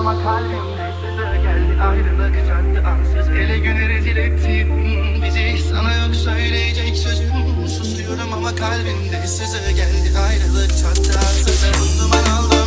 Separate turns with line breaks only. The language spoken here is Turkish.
Ama kalbimde sızı geldi Ayrılık çattı ansız. Ele güne rezil ettin bizi Sana yok söyleyecek sözüm. Susuyorum ama kalbimde sızı geldi Ayrılık çattı ansız Duman aldı.